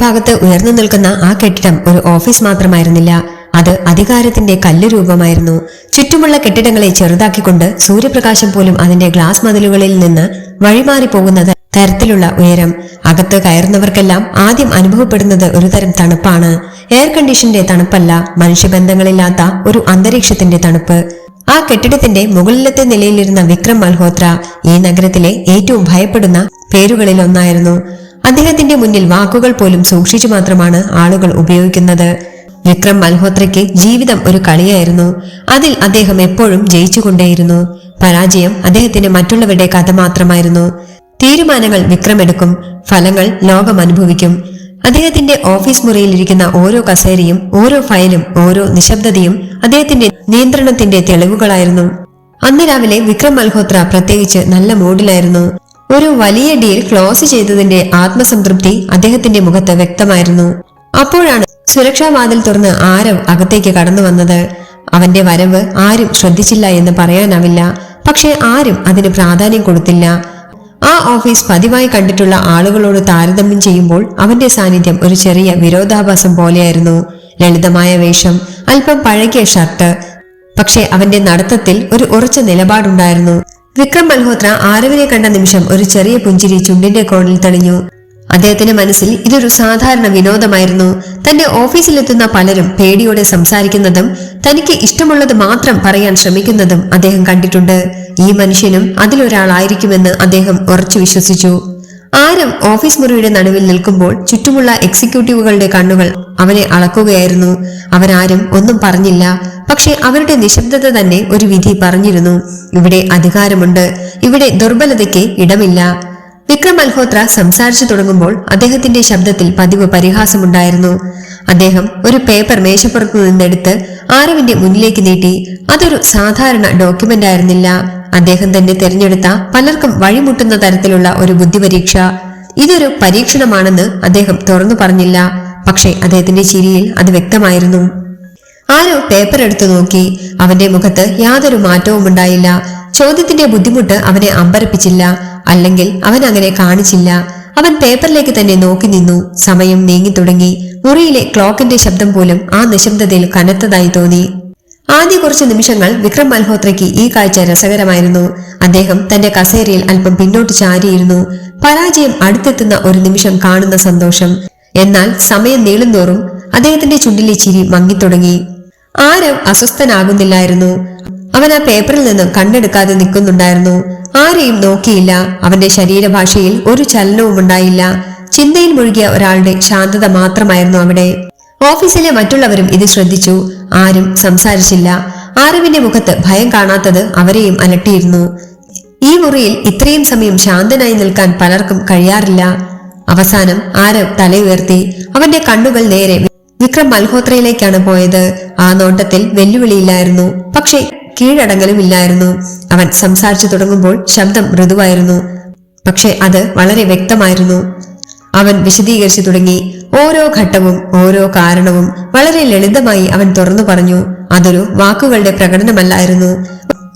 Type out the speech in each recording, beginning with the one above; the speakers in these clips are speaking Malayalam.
ഭാഗത്ത് ഉയർന്നു നിൽക്കുന്ന ആ കെട്ടിടം ഒരു ഓഫീസ് മാത്രമായിരുന്നില്ല. അത് അധികാരത്തിന്റെ കല്ലുരൂപമായിരുന്നു. ചുറ്റുമുള്ള കെട്ടിടങ്ങളെ ചെറുതാക്കിക്കൊണ്ട് സൂര്യപ്രകാശം പോലും അതിന്റെ ഗ്ലാസ് മതിലുകളിൽ നിന്ന് വഴിമാറി പോകുന്ന തരത്തിലുള്ള ഉയരം. അകത്ത് കയറുന്നവർക്കെല്ലാം ആദ്യം അനുഭവപ്പെടുന്നത് ഒരു തരം തണുപ്പാണ്. എയർ കണ്ടീഷന്റെ തണുപ്പല്ല മനുഷ്യബന്ധങ്ങളില്ലാത്ത ഒരു അന്തരീക്ഷത്തിന്റെ തണുപ്പ്. ആ കെട്ടിടത്തിന്റെ മുകളിലത്തെ നിലയിലിരുന്ന വിക്രം മൽഹോത്ര ഈ നഗരത്തിലെ ഏറ്റവും ഭയപ്പെടുന്ന പേരുകളിലൊന്നായിരുന്നു. അദ്ദേഹത്തിന്റെ മുന്നിൽ വാക്കുകൾ പോലും സൂക്ഷിച്ചു മാത്രമാണ് ആളുകൾ ഉപയോഗിക്കുന്നത്. വിക്രം മൽഹോത്രയ്ക്ക് ജീവിതം ഒരു കളിയായിരുന്നു. അതിൽ അദ്ദേഹം എപ്പോഴും ജയിച്ചുകൊണ്ടേയിരുന്നു. പരാജയം അദ്ദേഹത്തിന് മറ്റുള്ളവരുടെ കഥ മാത്രമായിരുന്നു. തീരുമാനങ്ങൾ വിക്രം എടുക്കും ഫലങ്ങൾ ലോകം അനുഭവിക്കും. അദ്ദേഹത്തിന്റെ ഓഫീസ് മുറിയിലിരിക്കുന്ന ഓരോ കസേരയും ഓരോ ഫയലും ഓരോ നിശബ്ദതയും അദ്ദേഹത്തിന്റെ നിയന്ത്രണത്തിന്റെ തെളിവുകളായിരുന്നു. അന്ന് രാവിലെ വിക്രം മൽഹോത്ര പ്രത്യേകിച്ച് നല്ല മൂഡിലായിരുന്നു ഒരു വലിയ ഡീൽ ക്ലോസ് ചെയ്തതിന്റെ ആത്മസംതൃപ്തി അദ്ദേഹത്തിന്റെ മുഖത്ത് വ്യക്തമായിരുന്നു. അപ്പോഴാണ് സുരക്ഷാ വാതിൽ തുറന്ന് ആരവ് അകത്തേക്ക് കടന്നു വന്നത്. അവന്റെ വരവ് ആരും ശ്രദ്ധിച്ചില്ല എന്ന് പറയാനാവില്ല. പക്ഷെ ആരും അതിന് പ്രാധാന്യം കൊടുത്തില്ല. ആ ഓഫീസ് പതിവായി കണ്ടിട്ടുള്ള ആളുകളോട് താരതമ്യം ചെയ്യുമ്പോൾ അവന്റെ സാന്നിധ്യം ഒരു ചെറിയ വിരോധാഭാസം പോലെയായിരുന്നു. ലളിതമായ വേഷം അല്പം പഴകിയ ഷർട്ട്. പക്ഷേ അവന്റെ നടത്തത്തിൽ ഒരു ഉറച്ച നിലപാടുണ്ടായിരുന്നു. വിക്രം മൽഹോത്ര ആരവിനെ കണ്ട നിമിഷം ഒരു ചെറിയ പുഞ്ചിരി ചുണ്ടിന്റെ കോണിൽ തെളിഞ്ഞു അദ്ദേഹത്തിന്റെ മനസ്സിൽ ഇതൊരു സാധാരണ വിനോദമായിരുന്നു. തന്റെ ഓഫീസിലെത്തുന്ന പലരും പേടിയോടെ സംസാരിക്കുന്നതും തനിക്ക് ഇഷ്ടമുള്ളത് മാത്രം പറയാൻ ശ്രമിക്കുന്നതും അദ്ദേഹം കണ്ടിട്ടുണ്ട്. ഈ മനുഷ്യനും അതിലൊരാളായിരിക്കുമെന്ന് അദ്ദേഹം ഉറച്ചു വിശ്വസിച്ചു. ആരും ഓഫീസ് മുറിയുടെ നടുവിൽ നിൽക്കുമ്പോൾ ചുറ്റുമുള്ള എക്സിക്യൂട്ടീവുകളുടെ കണ്ണുകൾ അവനെ അളക്കുകയായിരുന്നു. അവരാരും ഒന്നും പറഞ്ഞില്ല. പക്ഷെ അവരുടെ നിശബ്ദത തന്നെ ഒരു വിധി പറഞ്ഞിരുന്നു. ഇവിടെ അധികാരമുണ്ട്. ഇവിടെ ദുർബലതയ്ക്ക് ഇടമില്ല. വിക്രം മൽഹോത്ര സംസാരിച്ചു തുടങ്ങുമ്പോൾ അദ്ദേഹത്തിന്റെ ശബ്ദത്തിൽ പതിവ് പരിഹാസമുണ്ടായിരുന്നു. അദ്ദേഹം ഒരു പേപ്പർ മേശപ്പുറത്തു നിന്നെടുത്ത് ആരവിന്റെ മുന്നിലേക്ക് നീട്ടി. അതൊരു സാധാരണ ഡോക്യുമെന്റ് ആയിരുന്നില്ല. അദ്ദേഹം തന്നെ തിരഞ്ഞെടുത്ത പലർക്കും വഴിമുട്ടുന്ന തരത്തിലുള്ള ഒരു ബുദ്ധിപരീക്ഷ. ഇതൊരു പരീക്ഷണമാണെന്ന് അദ്ദേഹം തുറന്നു പറഞ്ഞില്ല. പക്ഷേ അദ്ദേഹത്തിന്റെ ചിരിയിൽ അത് വ്യക്തമായിരുന്നു. ആരോ പേപ്പർ എടുത്തു നോക്കി. അവന്റെ മുഖത്ത് യാതൊരു മാറ്റവും ഉണ്ടായില്ല. ചോദ്യത്തിന്റെ ബുദ്ധിമുട്ട് അവനെ അമ്പരപ്പിച്ചില്ല. അല്ലെങ്കിൽ അവൻ അങ്ങനെ കാണിച്ചില്ല. അവൻ പേപ്പറിലേക്ക് തന്നെ നോക്കി നിന്നു. സമയം നീങ്ങി തുടങ്ങി. മുറിയിലെ ക്ലോക്കിന്റെ ശബ്ദം പോലും ആ നിശബ്ദതയിൽ കനത്തതായി തോന്നി. ആദ്യ കുറച്ച് നിമിഷങ്ങൾ വിക്രം മൽഹോത്രയ്ക്ക് ഈ കാഴ്ച രസകരമായിരുന്നു. അദ്ദേഹം തന്റെ കസേരയിൽ അല്പം പിന്നോട്ട് ചാരിയിരുന്നു. പരാജയം അടുത്തെത്തുന്ന ഒരു നിമിഷം കാണുന്ന സന്തോഷം. എന്നാൽ സമയം നീളുന്തോറും അദ്ദേഹത്തിന്റെ ചുണ്ടിലെ ചിരി മങ്ങിത്തുടങ്ങി. ആരും അസ്വസ്ഥനാകുന്നില്ലായിരുന്നു. അവൻ ആ പേപ്പറിൽ നിന്നും കണ്ണെടുക്കാതെ നിൽക്കുന്നുണ്ടായിരുന്നു. ആരെയും നോക്കിയില്ല. അവന്റെ ശരീരഭാഷയിൽ ഒരു ചലനവും ഉണ്ടായില്ല ചിന്തയിൽ മുഴുകിയ ഒരാളുടെ ശാന്തത മാത്രമായിരുന്നു അവിടെ. ഓഫീസിലെ മറ്റുള്ളവരും ഇത് ശ്രദ്ധിച്ചു. ആരും സംസാരിച്ചില്ല. ആരവിന്റെ മുഖത്ത് ഭയം കാണാത്തത് അവരെയും അലട്ടിയിരുന്നു. ഈ മുറിയിൽ ഇത്രയും സമയം ശാന്തനായി നിൽക്കാൻ പലർക്കും കഴിയാറില്ല. അവസാനം ആരവ് തലയുയർത്തി അവന്റെ കണ്ണുകൾ നേരെ വിക്രം മൽഹോത്രയിലേക്കാണ് പോയത്. ആ നോട്ടത്തിൽ വെല്ലുവിളിയില്ലായിരുന്നു. പക്ഷേ കീഴടങ്ങലുമില്ലായിരുന്നു അവൻ സംസാരിച്ചു തുടങ്ങുമ്പോൾ ശബ്ദം മൃദുവായിരുന്നു. പക്ഷെ അത് വളരെ വ്യക്തമായിരുന്നു. അവൻ വിശദീകരിച്ചു തുടങ്ങി. ഓരോ ഘട്ടവും ഓരോ കാരണവും വളരെ ലളിതമായി അവൻ തുറന്നു പറഞ്ഞു. അതൊരു വാക്കുകളുടെ പ്രകടനമല്ലായിരുന്നു.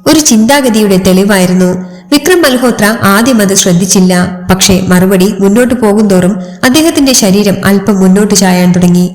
ഒരു ചിന്താഗതിയുടെ തെളിവായിരുന്നു. വിക്രം മൽഹോത്ര ആദ്യം അത് ശ്രദ്ധിച്ചില്ല. പക്ഷേ മറുപടി മുന്നോട്ടു പോകുന്തോറും അദ്ദേഹത്തിന്റെ ശരീരം അല്പം മുന്നോട്ട് ചായാൻ തുടങ്ങി.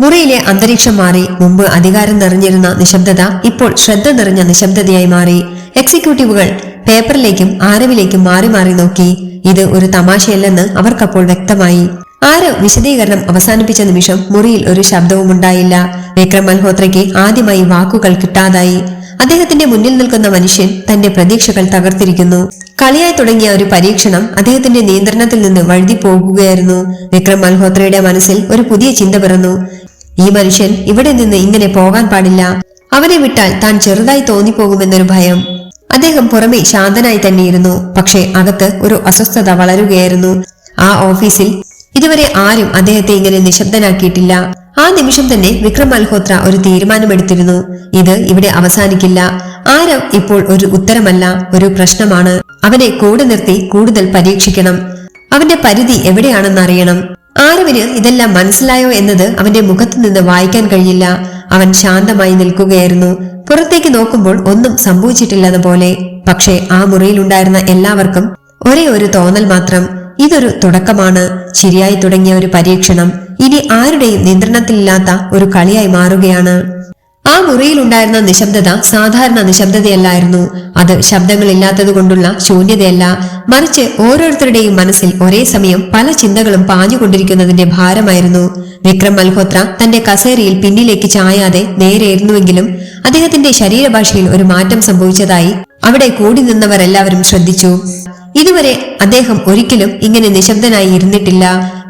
മുറിയിലെ അന്തരീക്ഷം മാറി. മുമ്പ് അധികാരം നിറഞ്ഞിരുന്ന നിശബ്ദത ഇപ്പോൾ ശ്രദ്ധ നിറഞ്ഞ നിശബ്ദതയായി മാറി. എക്സിക്യൂട്ടീവുകൾ പേപ്പറിലേക്കും ആരവിലേക്കും മാറി മാറി നോക്കി. ഇത് ഒരു തമാശയല്ലെന്ന് അവർക്കപ്പോൾ വ്യക്തമായി. ആര് വിശദീകരണം അവസാനിപ്പിച്ച നിമിഷം മുറിയിൽ ഒരു ശബ്ദവും ഉണ്ടായില്ല വിക്രം മൽഹോത്രയ്ക്ക് ആദ്യമായി വാക്കുകൾ കിട്ടാതായി. അദ്ദേഹത്തിന്റെ മുന്നിൽ നിൽക്കുന്ന മനുഷ്യൻ തന്റെ പ്രതീക്ഷകൾ തകർത്തിരിക്കുന്നു. കളിയായി തുടങ്ങിയ ഒരു പരീക്ഷണം അദ്ദേഹത്തിന്റെ നിയന്ത്രണത്തിൽ നിന്ന് വഴുതി പോകുകയായിരുന്നു. വിക്രം മൽഹോത്രയുടെ മനസ്സിൽ ഒരു പുതിയ ചിന്ത പിറന്നു. ഈ മനുഷ്യൻ ഇവിടെ നിന്ന് ഇങ്ങനെ പോകാൻ പാടില്ല. അവനെ വിട്ടാൽ താൻ ചെറുതായി തോന്നിപ്പോകുമെന്നൊരു ഭയം. അദ്ദേഹം പുറമെ ശാന്തനായി തന്നെയിരുന്നു. പക്ഷേ അകത്ത് ഒരു അസ്വസ്ഥത വളരുകയായിരുന്നു. ആ ഓഫീസിൽ ഇതുവരെ ആരും അദ്ദേഹത്തെ ഇങ്ങനെ നിശബ്ദനാക്കിയിട്ടില്ല. ആ നിമിഷം തന്നെ വിക്രം മൽഹോത്ര ഒരു തീരുമാനമെടുത്തിരുന്നു. ഇത് ഇവിടെ അവസാനിക്കില്ല. ആരം ഇപ്പോൾ ഒരു ഉത്തരമല്ല ഒരു പ്രശ്നമാണ്. അവനെ കൂടെ നിർത്തി കൂടുതൽ പരീക്ഷിക്കണം. അവന്റെ പരിധി എവിടെയാണെന്ന് അറിയണം ആരവിന് ഇതെല്ലാം മനസ്സിലായോ എന്നത് അവന്റെ മുഖത്ത് നിന്ന് വായിക്കാൻ കഴിയില്ല. അവൻ ശാന്തമായി നിൽക്കുകയായിരുന്നു. പുറത്തേക്ക് നോക്കുമ്പോൾ ഒന്നും സംഭവിച്ചിട്ടില്ലെന്ന പോലെ. പക്ഷേ ആ മുറിയിലുണ്ടായിരുന്ന എല്ലാവർക്കും ഒരേ ഒരു തോന്നൽ മാത്രം. ഇതൊരു തുടക്കമാണ്. ശരിയായി തുടങ്ങിയ ഒരു പരീക്ഷണം. ഇനി ആരുടെയും നിയന്ത്രണത്തിലില്ലാത്ത ഒരു കളിയായി മാറുകയാണ്. ആ മുറിയിൽ ഉണ്ടായിരുന്ന നിശബ്ദത സാധാരണ നിശബ്ദതയല്ലായിരുന്നു. അത് ശബ്ദങ്ങളില്ലാത്തതുകൊണ്ടുള്ള ശൂന്യതയല്ല. മറിച്ച് ഓരോരുത്തരുടെയും മനസ്സിൽ ഒരേ സമയം പല ചിന്തകളും പാഞ്ഞുകൊണ്ടിരിക്കുന്നതിന്റെ ഭാരമായിരുന്നു. വിക്രം മൽഹോത്ര തന്റെ കസേരയിൽ പിന്നിലേക്ക് ചായാതെ നേരെയിരുന്നുവെങ്കിലും അദ്ദേഹത്തിന്റെ ശരീരഭാഷയിൽ ഒരു മാറ്റം സംഭവിച്ചതായി അവിടെ കൂടി നിന്നവരെല്ലാവരും ശ്രദ്ധിച്ചു. ഇതുവരെ അദ്ദേഹം ഒരിക്കലും ഇങ്ങനെ നിശബ്ദനായി ഇരുന്നിട്ടില്ല.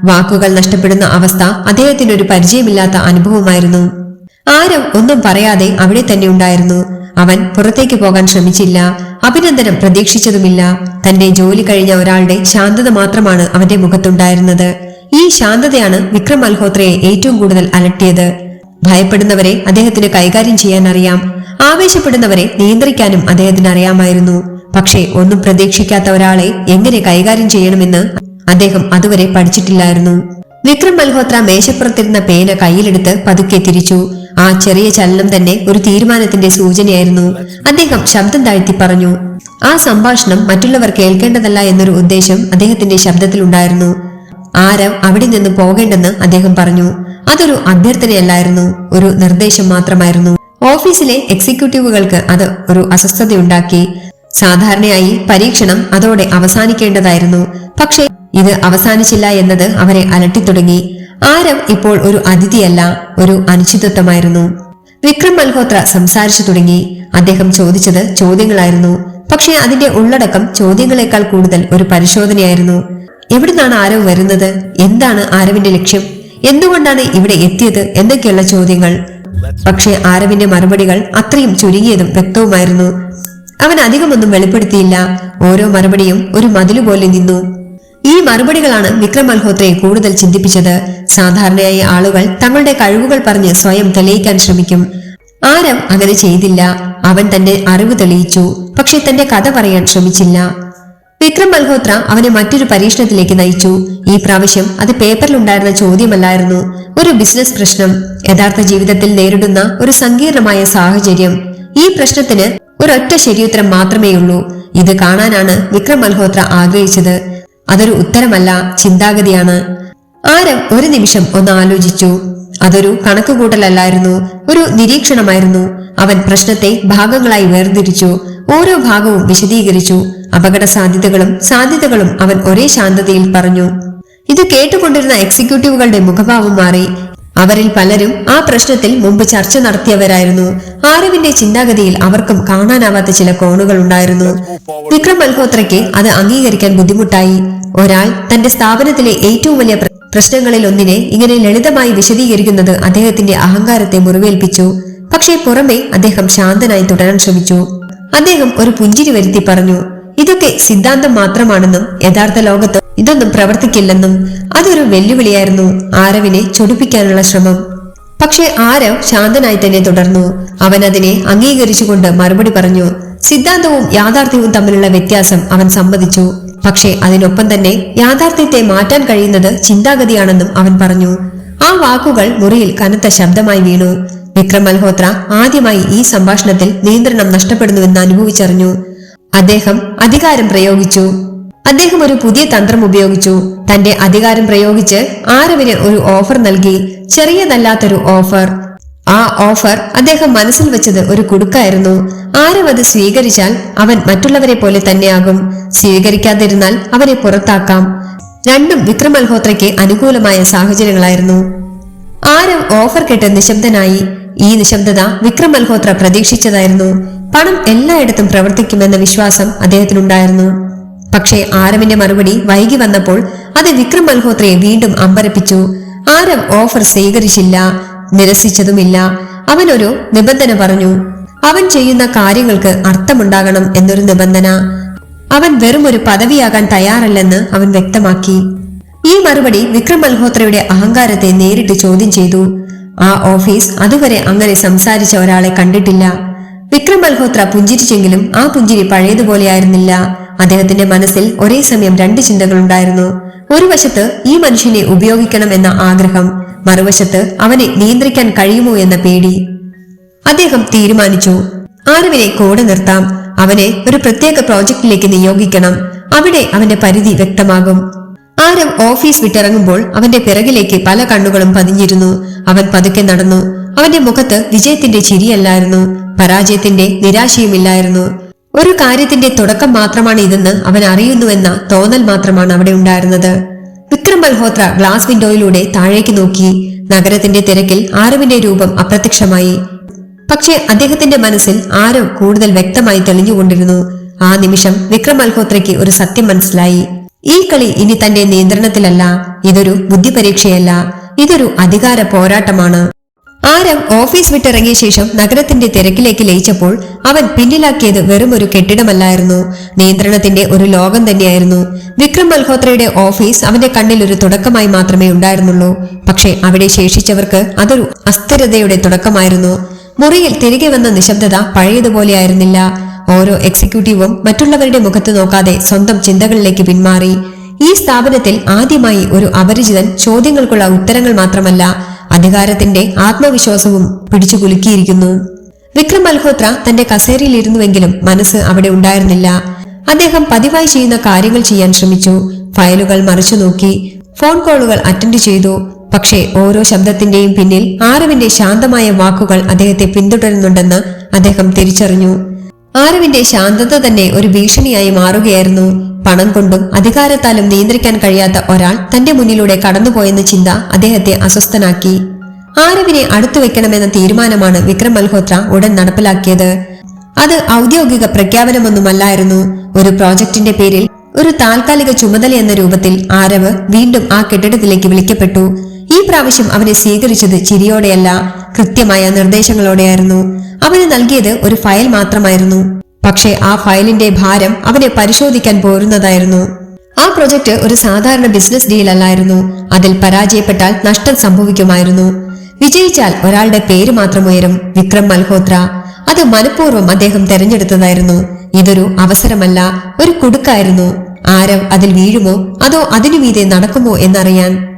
വാക്കുകൾ നഷ്ടപ്പെടുന്ന അവസ്ഥ അദ്ദേഹത്തിനൊരു പരിചയമില്ലാത്ത അനുഭവമായിരുന്നു. ആരും ഒന്നും പറയാതെ അവിടെ തന്നെ ഉണ്ടായിരുന്നു. അവൻ പുറത്തേക്ക് പോകാൻ ശ്രമിച്ചില്ല. അഭിനന്ദനം പ്രതീക്ഷിച്ചതുമില്ല. തന്റെ ജോലി കഴിഞ്ഞ ഒരാളുടെ ശാന്തത മാത്രമാണ് അവന്റെ മുഖത്തുണ്ടായിരുന്നത്. ഈ ശാന്തതയാണ് വിക്രം മൽഹോത്രയെ ഏറ്റവും കൂടുതൽ അലട്ടിയത്. ഭയപ്പെടുന്നവരെ അദ്ദേഹത്തിന് കൈകാര്യം ചെയ്യാൻ അറിയാം. ആവേശപ്പെടുന്നവരെ നിയന്ത്രിക്കാനും അദ്ദേഹത്തിന് അറിയാമായിരുന്നു. പക്ഷേ ഒന്നും പ്രതീക്ഷിക്കാത്ത ഒരാളെ എങ്ങനെ കൈകാര്യം ചെയ്യണമെന്ന് അദ്ദേഹം അതുവരെ പഠിച്ചിട്ടില്ലായിരുന്നു. വിക്രം മൽഹോത്ര മേശപ്പുറത്തിരുന്ന പേന കയ്യിലെടുത്ത് പതുക്കെ തിരിച്ചു. ആ ചെറിയ ചലനം തന്നെ ഒരു തീരുമാനത്തിന്റെ സൂചനയായിരുന്നു. അദ്ദേഹം ശബ്ദം താഴ്ത്തി പറഞ്ഞു ആ സംഭാഷണം മറ്റുള്ളവർ കേൾക്കേണ്ടതല്ല എന്നൊരു ഉദ്ദേശം അദ്ദേഹത്തിന്റെ ശബ്ദത്തിൽ ഉണ്ടായിരുന്നു. ആരവ് അവിടെ നിന്ന് പോകേണ്ടെന്ന് അദ്ദേഹം പറഞ്ഞു. അതൊരു അഭ്യർത്ഥനയല്ലായിരുന്നു ഒരു നിർദ്ദേശം മാത്രമായിരുന്നു. ഓഫീസിലെ എക്സിക്യൂട്ടീവുകൾക്ക് അത് ഒരു അസ്വസ്ഥതയുണ്ടാക്കി. സാധാരണയായി പരീക്ഷണം അതോടെ അവസാനിക്കേണ്ടതായിരുന്നു. പക്ഷേ ഇത് അവസാനിച്ചില്ല എന്നത് അവരെ അലട്ടിത്തുടങ്ങി. ആരവ് ഇപ്പോൾ ഒരു അതിഥിയല്ല ഒരു അനിശ്ചിതത്വമായിരുന്നു വിക്രം മൽഹോത്ര സംസാരിച്ചു തുടങ്ങി. അദ്ദേഹം ചോദിച്ചത് ചോദ്യങ്ങളായിരുന്നു. പക്ഷേ അതിന്റെ ഉള്ളടക്കം ചോദ്യങ്ങളെക്കാൾ കൂടുതൽ ഒരു പരിശോധനയായിരുന്നു. എവിടുന്നാണ് ആരവ് വരുന്നത്? എന്താണ് ആരവിന്റെ ലക്ഷ്യം? എന്തുകൊണ്ടാണ് ഇവിടെ എത്തിയത്? എന്നൊക്കെയുള്ള ചോദ്യങ്ങൾ? പക്ഷേ ആരവിന്റെ മറുപടികൾ അത്രയും ചുരുങ്ങിയതും വ്യക്തവുമായിരുന്നു. അവൻ അധികമൊന്നും വെളിപ്പെടുത്തിയില്ല. ഓരോ മറുപടിയും ഒരു മതിലുപോലെ നിന്നു. ഈ മറുപടികളാണ് വിക്രം മൽഹോത്രയെ കൂടുതൽ ചിന്തിപ്പിച്ചത്. സാധാരണയായി ആളുകൾ തങ്ങളുടെ കഴിവുകൾ പറഞ്ഞ് സ്വയം തെളിയിക്കാൻ ശ്രമിക്കും. ആരം അങ്ങനെ ചെയ്തില്ല. അവൻ തന്റെ അറിവ് തെളിയിച്ചു. പക്ഷെ തന്റെ കഥ പറയാൻ ശ്രമിച്ചില്ല. വിക്രം മൽഹോത്ര അവനെ മറ്റൊരു പരീക്ഷണത്തിലേക്ക് നയിച്ചു. ഈ പ്രാവശ്യം അത് പേപ്പറിലുണ്ടായിരുന്ന ചോദ്യമല്ലായിരുന്നു. ഒരു ബിസിനസ് പ്രശ്നം. യഥാർത്ഥ ജീവിതത്തിൽ നേരിടുന്ന ഒരു സങ്കീർണമായ സാഹചര്യം. ഈ പ്രശ്നത്തിന് ഒരൊറ്റ ശരിയുത്തരം മാത്രമേയുള്ളൂ. ഇത് കാണാനാണ് വിക്രം മൽഹോത്ര ആഗ്രഹിച്ചത്. അതൊരു ഉത്തരമല്ല ചിന്താഗതിയാണ്. ആരം ഒരു നിമിഷം ഒന്ന് ആലോചിച്ചു. അതൊരു കണക്കുകൂട്ടലല്ലായിരുന്നു ഒരു നിരീക്ഷണമായിരുന്നു. അവൻ പ്രശ്നത്തെ ഭാഗങ്ങളായി വേർതിരിച്ചു ഓരോ ഭാഗവും വിശദീകരിച്ചു. അപകട സാധ്യതകളും സാധ്യതകളും അവൻ ഒരേ ശാന്തതയിൽ പറഞ്ഞു. ഇത് കേട്ടുകൊണ്ടിരുന്ന എക്സിക്യൂട്ടീവുകളുടെ മുഖഭാവം മാറി. അവരിൽ പലരും ആ പ്രശ്നത്തിൽ മുമ്പ് ചർച്ച നടത്തിയവരായിരുന്നു. ആരവിന്റെ ചിന്താഗതിയിൽ അവർക്കും കാണാനാവാത്ത ചില കോണുകൾ ഉണ്ടായിരുന്നു. വിക്രം മൽഹോത്രയ്ക്ക് അത് അംഗീകരിക്കാൻ ബുദ്ധിമുട്ടായി. ഒരാൾ തന്റെ സ്ഥാപനത്തിലെ ഏറ്റവും വലിയ പ്രശ്നങ്ങളിൽ ഒന്നിനെ ഇങ്ങനെ ലളിതമായി വിശദീകരിക്കുന്നത് അദ്ദേഹത്തിന്റെ അഹങ്കാരത്തെ മുറിവേൽപ്പിച്ചു. പക്ഷേ പുറമെ അദ്ദേഹം ശാന്തനായി തുടരാൻ ശ്രമിച്ചു. അദ്ദേഹം ഒരു പുഞ്ചിരി വരുത്തി പറഞ്ഞു ഇതൊക്കെ സിദ്ധാന്തം മാത്രമാണെന്നും യഥാർത്ഥ ലോകത്ത് ഇതൊന്നും പ്രവർത്തിക്കില്ലെന്നും. അതൊരു വെല്ലുവിളിയായിരുന്നു ആരവിനെ ചൊടിപ്പിക്കാനുള്ള ശ്രമം. പക്ഷേ ആരവ് ശാന്തനായി തന്നെ തുടർന്നു. അവൻ അതിനെ അംഗീകരിച്ചുകൊണ്ട് മറുപടി പറഞ്ഞു സിദ്ധാന്തവും യാഥാർത്ഥ്യവും തമ്മിലുള്ള വ്യത്യാസം അവൻ സമ്മതിച്ചു. പക്ഷേ അതിനൊപ്പം തന്നെ യാഥാർത്ഥ്യത്തെ മാറ്റാൻ കഴിയുന്നത് ചിന്താഗതിയാണെന്നും അവൻ പറഞ്ഞു. ആ വാക്കുകൾ മുറിയിൽ കനത്ത ശബ്ദമായി വീണു. വിക്രം മൽഹോത്ര ആദ്യമായി ഈ സംഭാഷണത്തിൽ നിയന്ത്രണം നഷ്ടപ്പെടുന്നുവെന്ന് അനുഭവിച്ചറിഞ്ഞു. അദ്ദേഹം അധികാരം പ്രയോഗിച്ചു. അദ്ദേഹം ഒരു പുതിയ തന്ത്രം ഉപയോഗിച്ചു. തന്റെ അധികാരം പ്രയോഗിച്ച് ആരവിന് ഒരു ഓഫർ നൽകി. ചെറിയതല്ലാത്തൊരു ഓഫർ. ആ ഓഫർ അദ്ദേഹം മനസ്സിൽ വെച്ചത് ഒരു കുടുക്കായിരുന്നു. ആരും അത് സ്വീകരിച്ചാൽ അവൻ മറ്റുള്ളവരെ പോലെ തന്നെയാകും. സ്വീകരിക്കാതിരുന്നാൽ അവരെ പുറത്താക്കാം. രണ്ടും വിക്രം മൽഹോത്രയ്ക്ക് അനുകൂലമായ സാഹചര്യങ്ങളായിരുന്നു. ആരും ഓഫർ കേട്ട് നിശബ്ദനായി. ഈ നിശബ്ദത വിക്രം മൽഹോത്ര പ്രതീക്ഷിച്ചതായിരുന്നു. പണം എല്ലായിടത്തും പ്രവർത്തിക്കുമെന്ന വിശ്വാസം അദ്ദേഹത്തിനുണ്ടായിരുന്നു. പക്ഷേ ആരവിന്റെ മറുപടി വൈകി വന്നപ്പോൾ അത് വിക്രം മൽഹോത്രയെ വീണ്ടും അമ്പരപ്പിച്ചു. ആരവ് ഓഫർ സ്വീകരിച്ചില്ല. നിരസിച്ചതുമില്ല. അവനൊരു നിബന്ധന പറഞ്ഞു. അവൻ ചെയ്യുന്ന കാര്യങ്ങൾക്ക് അർത്ഥമുണ്ടാകണം എന്നൊരു നിബന്ധന. അവൻ വെറും ഒരു പദവിയാകാൻ തയ്യാറല്ലെന്ന് അവൻ വ്യക്തമാക്കി. ഈ മറുപടി വിക്രം മൽഹോത്രയുടെ അഹങ്കാരത്തെ നേരിട്ട് ചോദ്യം ചെയ്തു. ആ ഓഫീസ് അതുവരെ അങ്ങനെ സംസാരിച്ച ഒരാളെ കണ്ടിട്ടില്ല. വിക്രം മൽഹോത്ര പുഞ്ചിരിച്ചെങ്കിലും ആ പുഞ്ചിരി പഴയതുപോലെയായിരുന്നില്ല. അദ്ദേഹത്തിന്റെ മനസ്സിൽ ഒരേ സമയം രണ്ട് ചിന്തകളുണ്ടായിരുന്നു. ഒരു വശത്ത് ഈ മനുഷ്യനെ ഉപയോഗിക്കണം എന്ന ആഗ്രഹം മറുവശത്ത് അവനെ നിയന്ത്രിക്കാൻ കഴിയുമോ എന്ന പേടി. അദ്ദേഹം തീരുമാനിച്ചു ആരവിനെ കൂടെ നിർത്താം. അവനെ ഒരു പ്രത്യേക പ്രോജക്റ്റിലേക്ക് നിയോഗിക്കണം. അവിടെ അവന്റെ പരിധി വ്യക്തമാകും. ആരവ് ഓഫീസ് വിട്ടിറങ്ങുമ്പോൾ അവന്റെ പിറകിലേക്ക് പല കണ്ണുകളും പതിഞ്ഞിരുന്നു. അവൻ പതുക്കെ നടന്നു. അവന്റെ മുഖത്ത് വിജയത്തിന്റെ ചിരിയല്ലായിരുന്നു. പരാജയത്തിന്റെ നിരാശയുമില്ലായിരുന്നു. ഒരു കാര്യത്തിന്റെ തുടക്കം മാത്രമാണ് ഇതെന്ന് അവൻ അറിയുന്നുവെന്ന തോന്നൽ മാത്രമാണ് അവിടെ ഉണ്ടായിരുന്നത്. വിക്രം മൽഹോത്ര ഗ്ലാസ് വിൻഡോയിലൂടെ താഴേക്ക് നോക്കി നഗരത്തിന്റെ തിരക്കിൽ ആരവിന്റെ രൂപം അപ്രത്യക്ഷമായി. പക്ഷേ അദ്ദേഹത്തിന്റെ മനസ്സിൽ ആരോ കൂടുതൽ വ്യക്തമായി തെളിഞ്ഞുകൊണ്ടിരുന്നു. ആ നിമിഷം വിക്രം മൽഹോത്രയ്ക്ക് ഒരു സത്യം മനസ്സിലായി. ഈ കളി ഇനി തന്റെ നിയന്ത്രണത്തിലല്ല ഇതൊരു ബുദ്ധിപരീക്ഷയല്ല ഇതൊരു അധികാര പോരാട്ടമാണ്. ആരം ഓഫീസ് വിട്ടിറങ്ങിയ ശേഷം നഗരത്തിന്റെ തിരക്കിലേക്ക് ലയിച്ചപ്പോൾ അവൻ പിന്നിലാക്കിയത് വെറും ഒരു കെട്ടിടമല്ലായിരുന്നു. നിയന്ത്രണത്തിന്റെ ഒരു ലോകം തന്നെയായിരുന്നു. വിക്രം മൽഹോത്രയുടെ ഓഫീസ് അവന്റെ കണ്ണിൽ ഒരു തുടക്കമായി മാത്രമേ ഉണ്ടായിരുന്നുള്ളൂ. പക്ഷേ അവിടെ ശേഷിച്ചവർക്ക് അതൊരു അസ്ഥിരതയുടെ തുടക്കമായിരുന്നു. മുറിയിൽ തിരികെ വന്ന നിശബ്ദത പഴയതുപോലെയായിരുന്നില്ല ഓരോ എക്സിക്യൂട്ടീവും മറ്റുള്ളവരുടെ മുഖത്ത് നോക്കാതെ സ്വന്തം ചിന്തകളിലേക്ക് പിന്മാറി. ഈ സ്ഥാപനത്തിൽ ആദ്യമായി ഒരു അപരിചിതൻ ചോദ്യങ്ങൾക്കുള്ള ഉത്തരങ്ങൾ മാത്രമല്ല അധികാരത്തിന്റെ ആത്മവിശ്വാസവും പിടിച്ചു കുലുക്കിയിരിക്കുന്നു. വിക്രം മൽഹോത്ര തന്റെ കസേരയിലിരുന്നുവെങ്കിലും മനസ്സ് അവിടെ ഉണ്ടായിരുന്നില്ല. അദ്ദേഹം പതിവായി ചെയ്യുന്ന കാര്യങ്ങൾ ചെയ്യാൻ ശ്രമിച്ചു. ഫയലുകൾ മറിച്ചു നോക്കി. ഫോൺ കോളുകൾ അറ്റൻഡ് ചെയ്തു. പക്ഷേ ഓരോ ശബ്ദത്തിന്റെയും പിന്നിൽ ആരവിന്റെ ശാന്തമായ വാക്കുകൾ അദ്ദേഹത്തെ പിന്തുടരുന്നുണ്ടെന്ന് അദ്ദേഹം തിരിച്ചറിഞ്ഞു. ആരവിന്റെ ശാന്തത തന്നെ ഒരു ഭീഷണിയായി മാറുകയായിരുന്നു. പണം കൊണ്ടും അധികാരത്താലും നിയന്ത്രിക്കാൻ കഴിയാത്ത ഒരാൾ തന്റെ മുന്നിലൂടെ കടന്നുപോയെന്ന ചിന്ത അദ്ദേഹത്തെ അസ്വസ്ഥനാക്കി. ആരവിനെ അടുത്തു വെക്കണമെന്ന തീരുമാനമാണ് വിക്രം മൽഹോത്ര ഉടൻ നടപ്പിലാക്കിയത്. അത് ഔദ്യോഗിക പ്രഖ്യാപനമൊന്നുമല്ലായിരുന്നു. ഒരു പ്രോജക്റ്റിന്റെ പേരിൽ ഒരു താൽക്കാലിക ചുമതല എന്ന രൂപത്തിൽ ആരവ് വീണ്ടും ആ കെട്ടിടത്തിലേക്ക് വിളിക്കപ്പെട്ടു. ഈ പ്രാവശ്യം അവനെ സ്വീകരിച്ചത് ചിരിയോടെയല്ല കൃത്യമായ നിർദ്ദേശങ്ങളോടെയായിരുന്നു. അവന് നൽകിയത് ഒരു ഫയൽ മാത്രമായിരുന്നു. പക്ഷേ ആ ഫയലിന്റെ ഭാരം അവനെ പരിശോധിക്കാൻ പോരുന്നതായിരുന്നു. ആ പ്രൊജക്ട് ഒരു സാധാരണ ബിസിനസ് ഡീൽ അല്ലായിരുന്നു. അതിൽ പരാജയപ്പെട്ടാൽ നഷ്ടം സംഭവിക്കുമായിരുന്നു. വിജയിച്ചാൽ ഒരാളുടെ പേര് മാത്രം ഉയരും വിക്രം മൽഹോത്ര. അത് മനഃപൂർവം അദ്ദേഹം തെരഞ്ഞെടുത്തതായിരുന്നു. ഇതൊരു അവസരമല്ല ഒരു കുടുക്കായിരുന്നു. ആരം അതിൽ വീഴുമോ അതോ അതിനു മീതെ നടക്കുമോ എന്നറിയാൻ.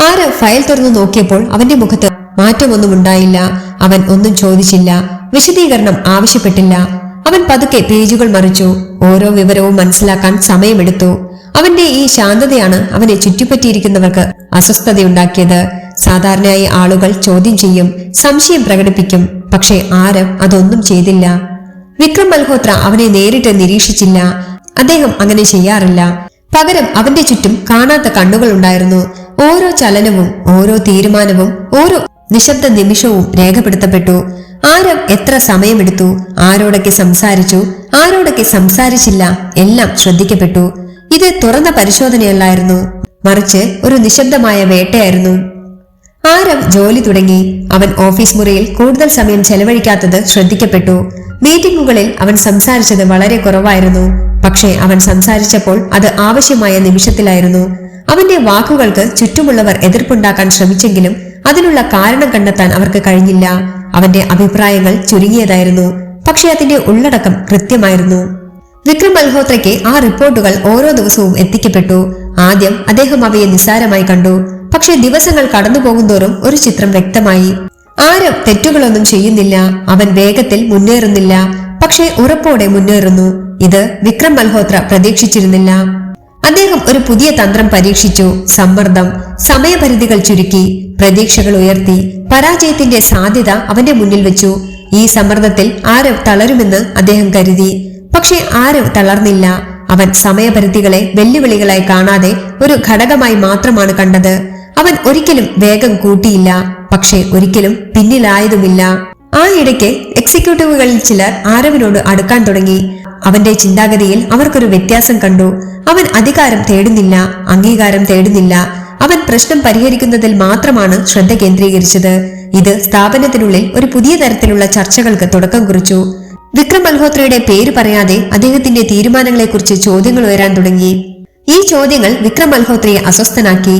ആരവ് ഫയൽ തുറന്നു നോക്കിയപ്പോൾ അവന്റെ മുഖത്ത് മാറ്റമൊന്നും ഉണ്ടായില്ല. അവൻ ഒന്നും ചോദിച്ചില്ല. വിശദീകരണം ആവശ്യപ്പെട്ടില്ല. അവൻ പതുക്കെ പേജുകൾ മറിച്ചു. ഓരോ വിവരവും മനസ്സിലാക്കാൻ സമയമെടുത്തു. അവന്റെ ഈ ശാന്തതയാണ് അവനെ ചുറ്റിപ്പറ്റിയിരിക്കുന്നവർക്ക് അസ്വസ്ഥതയുണ്ടാക്കിയത്. സാധാരണയായി ആളുകൾ ചോദ്യം ചെയ്യും സംശയം പ്രകടിപ്പിക്കും. പക്ഷേ ആര് അതൊന്നും ചെയ്തില്ല. വിക്രം മൽഹോത്ര അവനെ നേരിട്ട് നിരീക്ഷിച്ചില്ല. അദ്ദേഹം അങ്ങനെ ചെയ്യാറില്ല. പകരം അവന്റെ ചുറ്റും കാണാത്ത കണ്ണുകൾ ഉണ്ടായിരുന്നു. ഓരോ ചലനവും ഓരോ തീരുമാനവും ഓരോ നിശബ്ദ നിമിഷവും രേഖപ്പെടുത്തപ്പെട്ടു. ആരും എത്ര സമയമെടുത്തു? ആരോടൊക്കെ സംസാരിച്ചു? ആരോടൊക്കെ സംസാരിച്ചില്ല? എല്ലാം ശ്രദ്ധിക്കപ്പെട്ടു. ഇത് തുറന്ന പരിശോധനയല്ലായിരുന്നു. മറിച്ച് ഒരു നിശബ്ദമായ വേട്ടയായിരുന്നു. ആരം ജോലി തുടങ്ങി. അവൻ ഓഫീസ് മുറിയിൽ കൂടുതൽ സമയം ചെലവഴിക്കാത്തത് ശ്രദ്ധിക്കപ്പെട്ടു. മീറ്റിംഗുകളിൽ അവൻ സംസാരിച്ചത് വളരെ കുറവായിരുന്നു. പക്ഷേ അവൻ സംസാരിച്ചപ്പോൾ അത് ആവശ്യമായ നിമിഷത്തിലായിരുന്നു. അവന്റെ വാക്കുകൾക്ക് ചുറ്റുമുള്ളവർ എതിർപ്പുണ്ടാക്കാൻ ശ്രമിച്ചെങ്കിലും അതിനുള്ള കാരണം കണ്ടെത്താൻ അവർക്ക് കഴിഞ്ഞില്ല. അവന്റെ അഭിപ്രായങ്ങൾ ചുരുങ്ങിയതായിരുന്നു. പക്ഷേ അതിന്റെ ഉള്ളടക്കം കൃത്യമായിരുന്നു. വിക്രം മൽഹോത്രയ്ക്ക് ആ റിപ്പോർട്ടുകൾ ഓരോ ദിവസവും എത്തിക്കപ്പെട്ടു. ആദ്യം അദ്ദേഹം അവയെ നിസ്സാരമായി കണ്ടു. പക്ഷേ ദിവസങ്ങൾ കടന്നു പോകുന്തോറും ഒരു ചിത്രം വ്യക്തമായി. ആരും തെറ്റുകളൊന്നും ചെയ്യുന്നില്ല. അവൻ വേഗത്തിൽ മുന്നേറുന്നില്ല. പക്ഷേ ഉറപ്പോടെ മുന്നേറുന്നു. ഇത് വിക്രം മൽഹോത്ര പ്രതീക്ഷിച്ചിരുന്നില്ല. അദ്ദേഹം ഒരു പുതിയ തന്ത്രം പരീക്ഷിച്ചു. സമ്മർദ്ദം സമയപരിധികൾ ചുരുക്കി പ്രതീക്ഷകൾ ഉയർത്തി പരാജയത്തിന്റെ സാധ്യത അവന്റെ മുന്നിൽ വെച്ചു. ഈ സമ്മർദ്ദത്തിൽ ആരവ് തളരുമെന്ന് അദ്ദേഹം കരുതി. പക്ഷേ ആരവ് തളർന്നില്ല. അവൻ സമയപരിധികളെ വെല്ലുവിളികളായി കാണാതെ ഒരു ഘടകമായി മാത്രമാണ് കണ്ടത്. അവൻ ഒരിക്കലും വേഗം കൂട്ടിയില്ല. പക്ഷേ ഒരിക്കലും പിന്നിലായതുമില്ല. ആ ഇടയ്ക്ക് എക്സിക്യൂട്ടീവുകളിൽ ചിലർ ആരവിനോട് അടുക്കാൻ തുടങ്ങി. അവന്റെ ചിന്താഗതിയിൽ അവർക്കൊരു വ്യത്യാസം കണ്ടു. അവൻ അധികാരം തേടുന്നില്ല അംഗീകാരം തേടുന്നില്ല. അവൻ പ്രശ്നം പരിഹരിക്കുന്നതിൽ മാത്രമാണ് ശ്രദ്ധ കേന്ദ്രീകരിച്ചത്. ഇത് സ്ഥാപനത്തിനുള്ളിൽ ഒരു പുതിയ തരത്തിലുള്ള ചർച്ചകൾക്ക് തുടക്കം കുറിച്ചു. വിക്രം മൽഹോത്രയുടെ പേര് പറയാതെ അദ്ദേഹത്തിന്റെ തീരുമാനങ്ങളെക്കുറിച്ച് ചോദ്യങ്ങൾ ഉയരാൻ തുടങ്ങി. ഈ ചോദ്യങ്ങൾ വിക്രം മൽഹോത്രയെ അസ്വസ്ഥനാക്കി.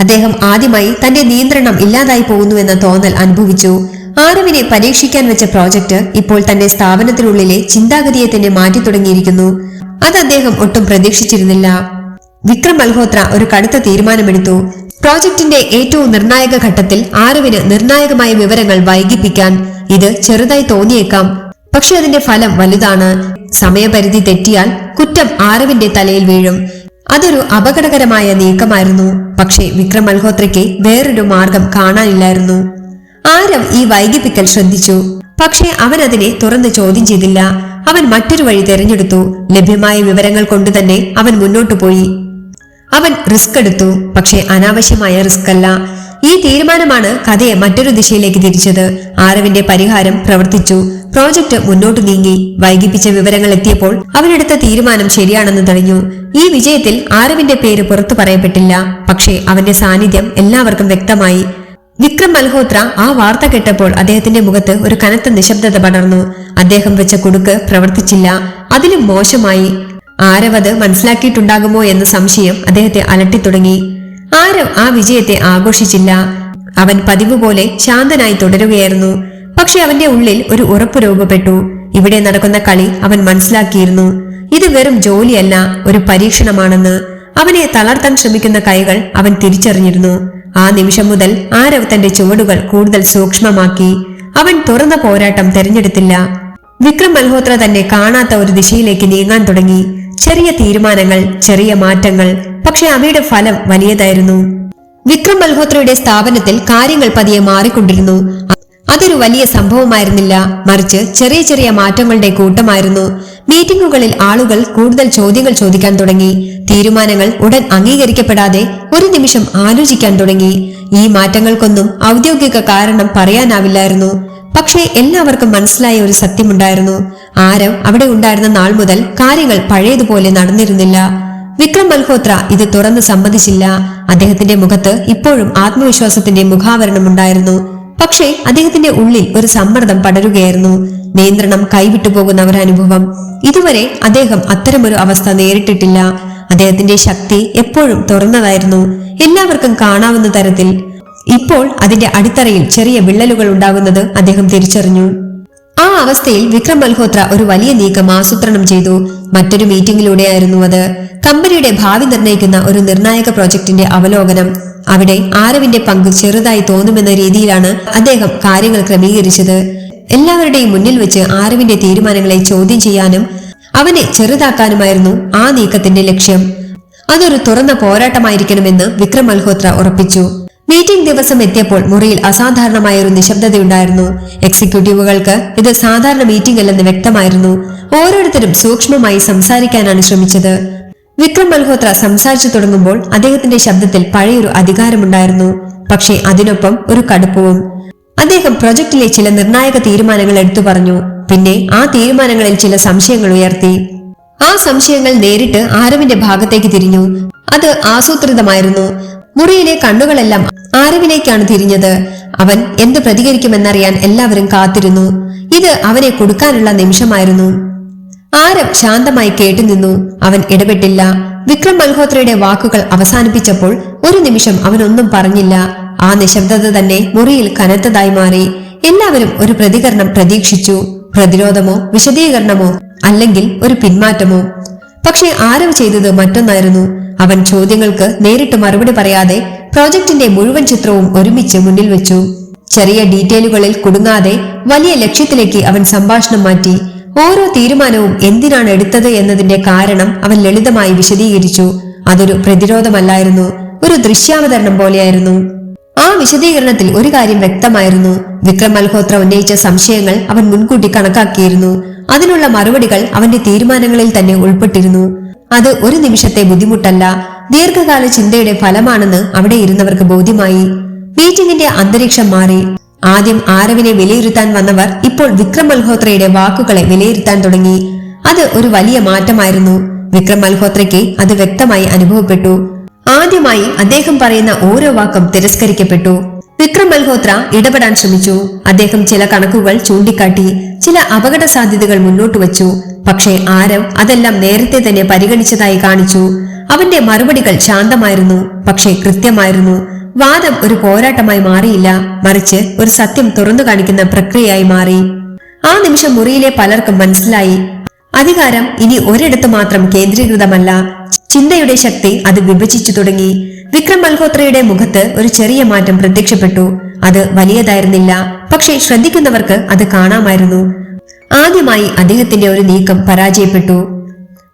അദ്ദേഹം ആദ്യമായി തന്റെ നിയന്ത്രണം ഇല്ലാതായി പോകുന്നുവെന്ന തോന്നൽ അനുഭവിച്ചു. ആരവിനെ പരീക്ഷിക്കാൻ വെച്ച പ്രോജക്റ്റ് ഇപ്പോൾ തന്റെ സ്ഥാപനത്തിനുള്ളിലെ ചിന്താഗതിയെ തന്നെ മാറ്റി തുടങ്ങിയിരിക്കുന്നു. അത് അദ്ദേഹം ഒട്ടും പ്രതീക്ഷിച്ചിരുന്നില്ല. വിക്രം മൽഹോത്ര ഒരു കടുത്ത തീരുമാനമെടുത്തു. പ്രോജക്റ്റിന്റെ ഏറ്റവും നിർണായക ഘട്ടത്തിൽ ആരവിന് നിർണായകമായ വിവരങ്ങൾ വൈകിപ്പിക്കാൻ ഇത് ചെറുതായി തോന്നിയേക്കാം. പക്ഷെ അതിന്റെ ഫലം വലുതാണ്. സമയപരിധി തെറ്റിയാൽ കുറ്റം ആരവിന്റെ തലയിൽ വീഴും. അതൊരു അപകടകരമായ നീക്കമായിരുന്നു. പക്ഷേ വിക്രം മൽഹോത്രയ്ക്ക് വേറൊരു മാർഗം കാണാനില്ലായിരുന്നു. ആരവ് ഈ വൈകിപ്പിക്കൽ ശ്രദ്ധിച്ചു. പക്ഷേ അവൻ അതിനെ തുറന്ന് ചോദ്യം ചെയ്തില്ല. അവൻ മറ്റൊരു വഴി തെരഞ്ഞെടുത്തു. ലഭ്യമായ വിവരങ്ങൾ കൊണ്ട് തന്നെ അവൻ മുന്നോട്ടു പോയി. അവൻ റിസ്ക് എടുത്തു. പക്ഷേ അനാവശ്യമായ റിസ്ക് അല്ല ഈ തീരുമാനമാണ് കഥയെ മറ്റൊരു ദിശയിലേക്ക് തിരിച്ചത്. ആരവിന്റെ പരിഹാരം പ്രവർത്തിച്ചു. പ്രോജക്റ്റ് മുന്നോട്ട് നീങ്ങി. വൈകിപ്പിച്ച വിവരങ്ങൾ എത്തിയപ്പോൾ അവനെടുത്ത തീരുമാനം ശരിയാണെന്ന് തെളിഞ്ഞു. ഈ വിജയത്തിൽ ആരവിന്റെ പേര് പുറത്തു പറയപ്പെട്ടില്ല. പക്ഷേ അവന്റെ സാന്നിധ്യം എല്ലാവർക്കും വ്യക്തമായി. വിക്രം മൽഹോത്ര ആ വാർത്ത കേട്ടപ്പോൾ അദ്ദേഹത്തിന്റെ മുഖത്ത് ഒരു കനത്ത നിശബ്ദത പടർന്നു. അദ്ദേഹം വെച്ച കുടുക്ക് പ്രവർത്തിച്ചില്ല. അതിലും മോശമായി. ആരവത് മനസ്സിലാക്കിയിട്ടുണ്ടാകുമോ എന്ന സംശയം അദ്ദേഹത്തെ അലട്ടിത്തുടങ്ങി. ആരവ് ആ വിജയത്തെ ആഘോഷിച്ചില്ല. അവൻ പതിവ് പോലെ ശാന്തനായി തുടരുകയായിരുന്നു. പക്ഷെ അവന്റെ ഉള്ളിൽ ഒരു ഉറപ്പ് രൂപപ്പെട്ടു. ഇവിടെ നടക്കുന്ന കളി അവൻ മനസ്സിലാക്കിയിരുന്നു. ഇത് വെറും ജോലിയല്ല ഒരു പരീക്ഷണമാണെന്ന്. അവനെ തളർത്താൻ ശ്രമിക്കുന്ന കൈകൾ അവൻ തിരിച്ചറിഞ്ഞിരുന്നു. ആ നിമിഷം മുതൽ ആരവ് തന്റെ ചുവടുകൾ കൂടുതൽ സൂക്ഷ്മമാക്കി. അവൻ തുറന്ന പോരാട്ടം തെരഞ്ഞെടുത്തില്ല. വിക്രം മൽഹോത്ര തന്നെ കാണാത്ത ഒരു ദിശയിലേക്ക് നീങ്ങാൻ തുടങ്ങി. ചെറിയ തീരുമാനങ്ങൾ ചെറിയ മാറ്റങ്ങൾ പക്ഷെ അവയുടെ ഫലം വലിയതായിരുന്നു. വിക്രം മൽഹോത്രയുടെ സ്ഥാപനത്തിൽ കാര്യങ്ങൾ പതിയെ മാറിക്കൊണ്ടിരുന്നു. അതൊരു വലിയ സംഭവമായിരുന്നില്ല. മറിച്ച് ചെറിയ ചെറിയ മാറ്റങ്ങളുടെ കൂട്ടമായിരുന്നു. മീറ്റിംഗുകളിൽ ആളുകൾ കൂടുതൽ ചോദ്യങ്ങൾ ചോദിക്കാൻ തുടങ്ങി. തീരുമാനങ്ങൾ ഉടൻ അംഗീകരിക്കപ്പെടാതെ ഒരു നിമിഷം ആലോചിക്കാൻ തുടങ്ങി. ഈ മാറ്റങ്ങൾക്കൊന്നും ഔദ്യോഗിക കാരണം പറയാനാവില്ലായിരുന്നു. പക്ഷേ എല്ലാവർക്കും മനസ്സിലായ ഒരു സത്യമുണ്ടായിരുന്നു. ആരവ് അവിടെ ഉണ്ടായിരുന്ന നാൾ മുതൽ കാര്യങ്ങൾ പഴയതുപോലെ നടന്നിരുന്നില്ല. വിക്രം മൽഹോത്ര ഇത് തുറന്ന് സമ്മതിച്ചില്ല. അദ്ദേഹത്തിന്റെ മുഖത്ത് ഇപ്പോഴും ആത്മവിശ്വാസത്തിന്റെ മുഖാവരണം ഉണ്ടായിരുന്നു. പക്ഷേ അദ്ദേഹത്തിന്റെ ഉള്ളിൽ ഒരു സമ്മർദ്ദം പടരുകയായിരുന്നു. നിയന്ത്രണം കൈവിട്ടു പോകുന്ന ഒരനുഭവം. ഇതുവരെ അദ്ദേഹം അത്തരമൊരു അവസ്ഥ നേരിട്ടിട്ടില്ല. അദ്ദേഹത്തിന്റെ ശക്തി എപ്പോഴും തുറന്നതായിരുന്നു. എല്ലാവർക്കും കാണാവുന്ന തരത്തിൽ. ഇപ്പോൾ അതിന്റെ അടിത്തറയിൽ ചെറിയ വിള്ളലുകൾ ഉണ്ടാകുന്നത് അദ്ദേഹം തിരിച്ചറിഞ്ഞു. ആ അവസ്ഥയിൽ വിക്രം മൽഹോത്ര ഒരു വലിയ നീക്കം ആസൂത്രണം ചെയ്തു. മറ്റൊരു മീറ്റിംഗിലൂടെയായിരുന്നു അത്. കമ്പനിയുടെ ഭാവി നിർണയിക്കുന്ന ഒരു നിർണായക പ്രോജക്ടിന്റെ അവലോകനം. അവിടെ ആരവിന്റെ പങ്ക് ചെറുതായി തോന്നുമെന്ന രീതിയിലാണ് അദ്ദേഹം കാര്യങ്ങൾ ക്രമീകരിച്ചത്. എല്ലാവരുടെയും മുന്നിൽ വെച്ച് ആരവിന്റെ തീരുമാനങ്ങളെ ചോദ്യം ചെയ്യാനും അവനെ ചെറുതാക്കാനുമായിരുന്നു ആ നീക്കത്തിന്റെ ലക്ഷ്യം. അതൊരു തുറന്ന പോരാട്ടമായിരിക്കണമെന്ന് വിക്രം മൽഹോത്ര ഉറപ്പിച്ചു. മീറ്റിംഗ് ദിവസം എത്തിയപ്പോൾ മുറിയിൽ അസാധാരണമായ ഒരു നിശബ്ദതയുണ്ടായിരുന്നു. എക്സിക്യൂട്ടീവുകൾക്ക് ഇത് സാധാരണ മീറ്റിംഗ് അല്ലെന്ന് വ്യക്തമായിരുന്നു. ഓരോരുത്തരും സൂക്ഷ്മമായി സംസാരിക്കാനാണ് ശ്രമിച്ചത്. വിക്രം മൽഹോത്ര സംസാരിച്ചു തുടങ്ങുമ്പോൾ അദ്ദേഹത്തിന്റെ ശബ്ദത്തിൽ പഴയൊരു അധികാരമുണ്ടായിരുന്നു. പക്ഷേ അതിനൊപ്പം ഒരു കടുപ്പവും. അദ്ദേഹം പ്രൊജക്ടിലെ ചില നിർണായക തീരുമാനങ്ങൾ എടുത്തു പറഞ്ഞു. പിന്നെ ആ തീരുമാനങ്ങളിൽ ചില സംശയങ്ങൾ ഉയർത്തി. ആ സംശയങ്ങൾ നേരിട്ട് ആരവിന്റെ ഭാഗത്തേക്ക് തിരിഞ്ഞു. അത് ആസൂത്രിതമായിരുന്നു. മുറിയിലെ കണ്ണുകളെല്ലാം ആരവിലേക്കാണ് തിരിഞ്ഞത്. അവൻ എന്ത് പ്രതികരിക്കുമെന്നറിയാൻ എല്ലാവരും കാത്തിരുന്നു. ഇത് അവനെ കൊടുക്കാനുള്ള നിമിഷമായിരുന്നു. ആരവ് ശാന്തമായി കേട്ടുനിന്നു. അവൻ ഇടപെട്ടില്ല. വിക്രം മൽഹോത്രയുടെ വാക്കുകൾ അവസാനിപ്പിച്ചപ്പോൾ ഒരു നിമിഷം അവനൊന്നും പറഞ്ഞില്ല. ആ നിശബ്ദത തന്നെ മുറിയിൽ കനത്തതായി മാറി. എല്ലാവരും ഒരു പ്രതികരണം പ്രതീക്ഷിച്ചു. പ്രതിരോധമോ വിശദീകരണമോ അല്ലെങ്കിൽ ഒരു പിന്മാറ്റമോ? പക്ഷേ ആരവ് ചെയ്തത് മറ്റൊന്നായിരുന്നു. അവൻ ചോദ്യങ്ങൾക്ക് നേരിട്ട് മറുപടി പറയാതെ പ്രോജക്റ്റിന്റെ മുഴുവൻ ചിത്രവും ഒരുമിച്ച് മുന്നിൽ വെച്ചു. ചെറിയ ഡീറ്റെയിലുകളിൽ കുടുങ്ങാതെ വലിയ ലക്ഷ്യത്തിലേക്ക് അവൻ സംഭാഷണം മാറ്റി. ഓരോ തീരുമാനവും എന്തിനാണ് എടുത്തത് എന്നതിന്റെ കാരണം അവൻ ലളിതമായി വിശദീകരിച്ചു. അതൊരു പ്രതിരോധമല്ലായിരുന്നു ഒരു ദൃശ്യാവതരണം പോലെയായിരുന്നു. ആ വിശദീകരണത്തിൽ ഒരു കാര്യം വ്യക്തമായിരുന്നു. വിക്രം മൽഹോത്ര ഉന്നയിച്ച സംശയങ്ങൾ അവൻ മുൻകൂട്ടി കണക്കാക്കിയിരുന്നു. അതിനുള്ള മറുപടികൾ അവന്റെ തീരുമാനങ്ങളിൽ തന്നെ ഉൾപ്പെട്ടിരുന്നു. അത് ഒരു നിമിഷത്തെ ബുദ്ധിമുട്ടല്ല. ദീർഘകാല ചിന്തയുടെ ഫലമാണെന്ന് അവിടെ ഇരുന്നവർക്ക് ബോധ്യമായി. മീറ്റിംഗിന്റെ അന്തരീക്ഷം മാറി. ആദ്യം ആരവിനെ വിലയിരുത്താൻ വന്നവർ ഇപ്പോൾ വിക്രം മൽഹോത്രയുടെ വാക്കുകളെ വിലയിരുത്താൻ തുടങ്ങി. അത് ഒരു വലിയ മാറ്റമായിരുന്നു. വിക്രം മൽഹോത്രയ്ക്ക് അത് വ്യക്തമായി അനുഭവപ്പെട്ടു. ആദ്യമായി അദ്ദേഹം പറയുന്ന ഓരോ വാക്കും തിരസ്കരിക്കപ്പെട്ടു. വിക്രം മൽഹോത്ര ഇടപെടാൻ ശ്രമിച്ചു. അദ്ദേഹം ചില കണക്കുകൾ ചൂണ്ടിക്കാട്ടി ചില അപകട സാധ്യതകൾ മുന്നോട്ട് വച്ചു. പക്ഷേ ആരവ് അതെല്ലാം നേരത്തെ തന്നെ പരിഗണിച്ചതായി കാണിച്ചു. അവന്റെ മറുപടികൾ ശാന്തമായിരുന്നു പക്ഷേ കൃത്യമായിരുന്നു. വാദം ഒരു പോരാട്ടമായി മാറിയില്ല മറിച്ച് ഒരു സത്യം തുറന്നു കാണിക്കുന്ന പ്രക്രിയയായി മാറി. ആ നിമിഷം മുറിയിലെ പലർക്കും മനസ്സിലായി. അധികാരം ഇനി ഒരിടത്ത് മാത്രം കേന്ദ്രീകൃതമല്ല. ചിന്തയുടെ ശക്തി അത് വിഭജിച്ചു തുടങ്ങി. വിക്രം മൽഹോത്രയുടെ മുഖത്ത് ഒരു ചെറിയ മാറ്റം പ്രത്യക്ഷപ്പെട്ടു. അത് വലിയതായിരുന്നില്ല. പക്ഷേ ശ്രദ്ധിക്കുന്നവർക്ക് അത് കാണാമായിരുന്നു. ആദ്യമായി അദ്ദേഹത്തിന്റെ ഒരു നീക്കം പരാജയപ്പെട്ടു.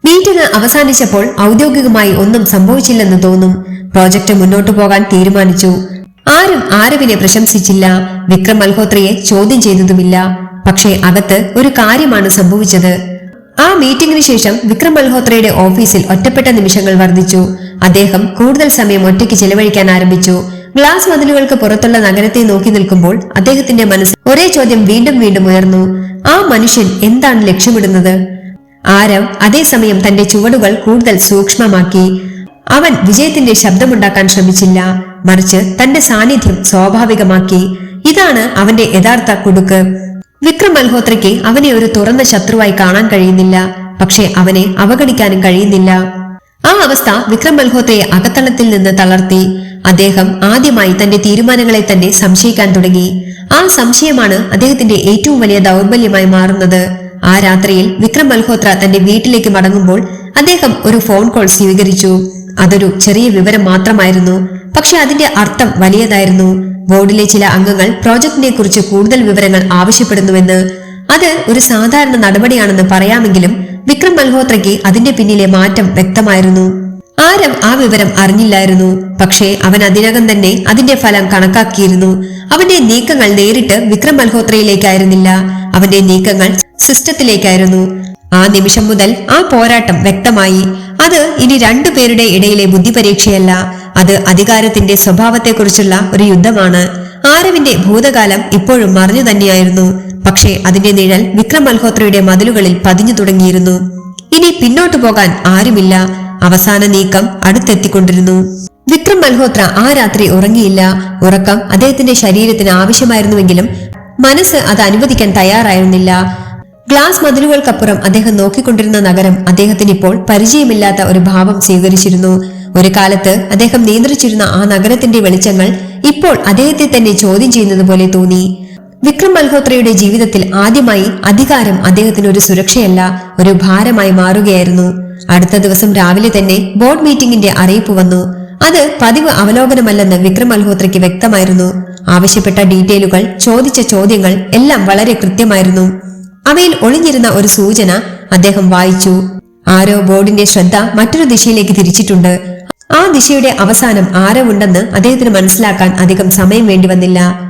മീറ്റിംഗ് അവസാനിച്ചപ്പോൾ ഔദ്യോഗികമായി ഒന്നും സംഭവിച്ചില്ലെന്ന് തോന്നും. പ്രോജക്റ്റ് മുന്നോട്ടു പോകാൻ തീരുമാനിച്ചു. ആരും ആരവിനെ പ്രശംസിച്ചില്ല. വിക്രം മൽഹോത്രയെ ചോദ്യം ചെയ്തതുമില്ല. പക്ഷേ അകത്ത് ഒരു കാര്യമാണ് സംഭവിച്ചത്. ആ മീറ്റിംഗിന് ശേഷം വിക്രം മൽഹോത്രയുടെ ഓഫീസിൽ ഒറ്റപ്പെട്ട നിമിഷങ്ങൾ വർദ്ധിച്ചു. അദ്ദേഹം കൂടുതൽ സമയം ഒറ്റയ്ക്ക് ചെലവഴിക്കാൻ ആരംഭിച്ചു. ഗ്ലാസ് മതിലുകൾക്ക് പുറത്തുള്ള നഗരത്തെ നോക്കി നിൽക്കുമ്പോൾ അദ്ദേഹത്തിന്റെ മനസ്സ് ഒരേ ചോദ്യം വീണ്ടും വീണ്ടും ഉയർന്നു. ആ മനുഷ്യൻ എന്താണ് ലക്ഷ്യമിടുന്നത്? ആരവ് അതേസമയം തന്റെ ചുവടുകൾ കൂടുതൽ സൂക്ഷ്മമാക്കി. അവൻ വിജയത്തിന്റെ ശബ്ദമുണ്ടാക്കാൻ ശ്രമിച്ചില്ല. മറിച്ച് തന്റെ സാന്നിധ്യം സ്വാഭാവികമാക്കി. ഇതാണ് അവന്റെ യഥാർത്ഥ കുടുക്ക്. വിക്രം മൽഹോത്രയ്ക്ക് അവനെ ഒരു തുറന്ന ശത്രുവായി കാണാൻ കഴിയുന്നില്ല. പക്ഷേ അവനെ അവഗണിക്കാനും കഴിയുന്നില്ല. ആ അവസ്ഥ വിക്രം മൽഹോത്രയെ അകത്തളത്തിൽ നിന്ന് തളർത്തി. അദ്ദേഹം ആദ്യമായി തന്റെ തീരുമാനങ്ങളെ തന്നെ സംശയിക്കാൻ തുടങ്ങി. ആ സംശയമാണ് അദ്ദേഹത്തിന്റെ ഏറ്റവും വലിയ ദൗർബല്യമായി മാറുന്നത്. ആ രാത്രിയിൽ വിക്രം മൽഹോത്ര തന്റെ വീട്ടിലേക്ക് മടങ്ങുമ്പോൾ അദ്ദേഹം ഒരു ഫോൺ കോൾ സ്വീകരിച്ചു. അതൊരു ചെറിയ വിവരം മാത്രമായിരുന്നു. പക്ഷെ അതിന്റെ അർത്ഥം വലിയതായിരുന്നു. ബോർഡിലെ ചില അംഗങ്ങൾ പ്രോജക്റ്റിനെ കുറിച്ച് കൂടുതൽ വിവരങ്ങൾ ആവശ്യപ്പെടുന്നുവെന്ന്. അത് ഒരു സാധാരണ നടപടിയാണെന്ന് പറയാമെങ്കിലും വിക്രം മൽഹോത്രയ്ക്ക് അതിന്റെ പിന്നിലെ മാറ്റം വ്യക്തമായിരുന്നു. ആരം ആ വിവരം അറിഞ്ഞില്ലായിരുന്നു. പക്ഷേ അവൻ അതിനകം തന്നെ അതിന്റെ ഫലം കണക്കാക്കിയിരുന്നു. അവന്റെ നീക്കങ്ങൾ നേരിട്ട് വിക്രം മൽഹോത്രയിലേക്കായിരുന്നില്ല. അവന്റെ നീക്കങ്ങൾ സിസ്റ്റത്തിലേക്കായിരുന്നു. ആ നിമിഷം മുതൽ ആ പോരാട്ടം വ്യക്തമായി. അത് ഇനി രണ്ടുപേരുടെ ഇടയിലെ ബുദ്ധിപരീക്ഷയല്ല. അത് അധികാരത്തിന്റെ സ്വഭാവത്തെക്കുറിച്ചുള്ള ഒരു യുദ്ധമാണ്. ആരവിന്റെ ഭൂതകാലം ഇപ്പോഴും മറിഞ്ഞു തന്നെയായിരുന്നു. പക്ഷേ അതിന്റെ നിഴൽ വിക്രം മൽഹോത്രയുടെ മതിലുകളിൽ പതിഞ്ഞു തുടങ്ങിയിരുന്നു. ഇനി പിന്നോട്ടു പോകാൻ ആരുമില്ല. അവസാന നീക്കം അടുത്തെത്തിക്കൊണ്ടിരുന്നു. വിക്രം മൽഹോത്ര ആ രാത്രി ഉറങ്ങിയില്ല. ഉറക്കം അദ്ദേഹത്തിന്റെ ശരീരത്തിന് ആവശ്യമായിരുന്നുവെങ്കിലും മനസ്സ് അത് അനുവദിക്കാൻ തയ്യാറായിരുന്നില്ല. ഗ്ലാസ് മതിലുകൾക്കപ്പുറം അദ്ദേഹം നോക്കിക്കൊണ്ടിരുന്ന നഗരം അദ്ദേഹത്തിന് ഇപ്പോൾ പരിചയമില്ലാത്ത ഒരു ഭാവം സ്വീകരിച്ചിരുന്നു. ഒരു കാലത്ത് അദ്ദേഹം നിയന്ത്രിച്ചിരുന്ന ആ നഗരത്തിന്റെ വെളിച്ചങ്ങൾ ഇപ്പോൾ അദ്ദേഹത്തെ തന്നെ ചോദ്യം ചെയ്യുന്നത് പോലെ തോന്നി. വിക്രം മൽഹോത്രയുടെ ജീവിതത്തിൽ ആദ്യമായി അധികാരം അദ്ദേഹത്തിന് ഒരു സുരക്ഷയല്ല ഒരു ഭാരമായി മാറുകയായിരുന്നു. അടുത്ത ദിവസം രാവിലെ തന്നെ ബോർഡ് മീറ്റിംഗിന്റെ അറിയിപ്പ് വന്നു. അത് പതിവ് അവലോകനമല്ലെന്ന് വിക്രം മൽഹോത്രയ്ക്ക് വ്യക്തമായിരുന്നു. ആവശ്യപ്പെട്ട ഡീറ്റെയിലുകൾ ചോദിച്ച ചോദ്യങ്ങൾ എല്ലാം വളരെ കൃത്യമായിരുന്നു. അവയിൽ ഒളിഞ്ഞിരുന്ന ഒരു സൂചന അദ്ദേഹം വായിച്ചു. ആരോ ബോർഡിന്റെ ശ്രദ്ധ മറ്റൊരു ദിശയിലേക്ക് തിരിച്ചിട്ടുണ്ട്. ആ ദിശയുടെ അവസാനം ആരവുണ്ടെന്ന് അദ്ദേഹത്തിന് മനസ്സിലാക്കാൻ അധികം സമയം വേണ്ടി വന്നില്ല.